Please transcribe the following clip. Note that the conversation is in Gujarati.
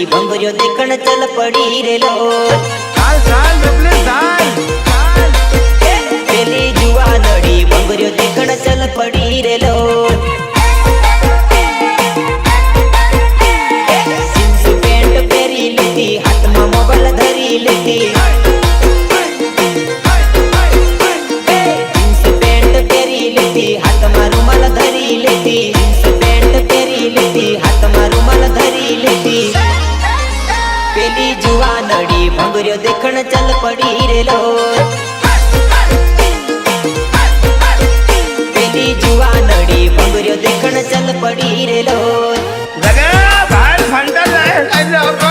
નડી ભંગર્યો દેખણ ચલ પડી રેલો. ચાલ ચાલ ડબલે ચાલ પેલી જુવા નડી ભંગર્યો દેખણ ચલ પડી રેલો. જીન્સ પેન્ટ પહેરી લીધી હાથમાં મોબાઈલ ધરી લીધી. જીન્સ પેન્ટ પહેરી લીધી હાથમાં રૂમાલ ધરી લીધી. જુવા નડી ભંગર્યો દેખણ ચલ પડી રેલો. પેલી જુવા નડી ભંગર્યો દેખણ ચલ પડી રેલો. જગે બહાર ફંટા લાય આવતો